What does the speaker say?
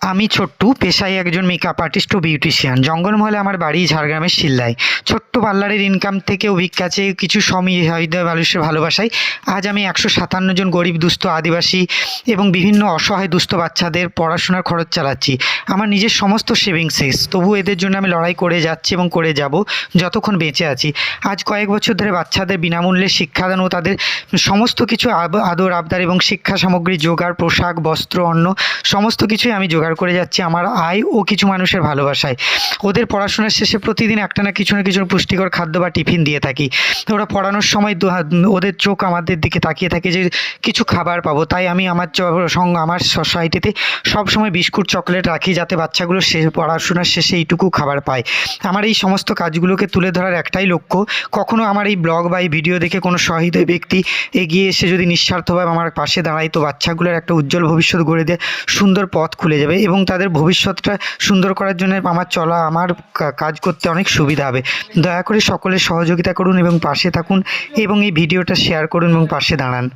আমি ছোট্টু, পেশায় একজন মেকআপ আর্টিস্ট ও বিউটিশিয়ান জঙ্গলমহলে আমার বাড়ি ঝাড়গ্রামের শিল্লায় ছোট্ট পার্লারের ইনকাম থেকে অভিজ্ঞাচে কিছু সমৃদ্ধ মানুষের ভালোবাসায় আজ আমি একশো সাতান্ন জন গরিব, দুস্থ, আদিবাসী এবং বিভিন্ন অসহায়, দুস্থ বাচ্চাদের পড়াশোনার খরচ চালাচ্ছি। আমার নিজের সমস্ত সেভিংস শেষ। তবু এদের জন্য আমি লড়াই করে যাচ্ছি এবং করে যাব যতক্ষণ বেঁচে আছি। আজ কয়েক বছর ধরে বাচ্চাদের বিনামূল্যে শিক্ষাদান ও তাদের সমস্ত কিছু আদর, আবদার এবং শিক্ষা সামগ্রী, জোগাড়, পোশাক, বস্ত্র, অন্ন সমস্ত কিছুই আমি জোগাড় করে যাচ্ছি আমার আয় ও কিছু মানুষের ভালোবাসায়। ওদের পড়াশোনার শেষে প্রতিদিন একটা না কিছু না কিছু পুষ্টিকর খাদ্য বা টিফিন দিয়ে থাকি। ওরা পড়ানোর সময় ওদের চোখ আমাদের দিকে তাকিয়ে থাকে যে কিছু খাবার পাবো। তাই আমি আমার সঙ্গ, আমার সোসাইটিতে সবসময় বিস্কুট, চকলেট রাখি যাতে বাচ্চাগুলো সে পড়াশোনার শেষে এইটুকু খাবার পায়। আমার এই সমস্ত কাজগুলোকে তুলে ধরার একটাই লক্ষ্য, কখনো আমার এই ব্লগ বা এই ভিডিও দেখে কোনো সহৃদয় ব্যক্তি এগিয়ে এসে যদি নিঃস্বার্থভাবে আমার পাশে দাঁড়ায়, তো বাচ্চাগুলোর একটা উজ্জ্বল ভবিষ্যৎ গড়ে দিয়ে সুন্দর পথ খুলে যাবে। এবং তাদের ভবিষ্যৎটা সুন্দর করার জন্য আমার চলা, আমার কাজ করতে অনেক সুবিধা হবে। দয়া করে সকলের সহযোগিতা করুন এবং পাশে থাকুন এবং এই ভিডিওটা শেয়ার করুন এবং পাশে দাঁড়ান।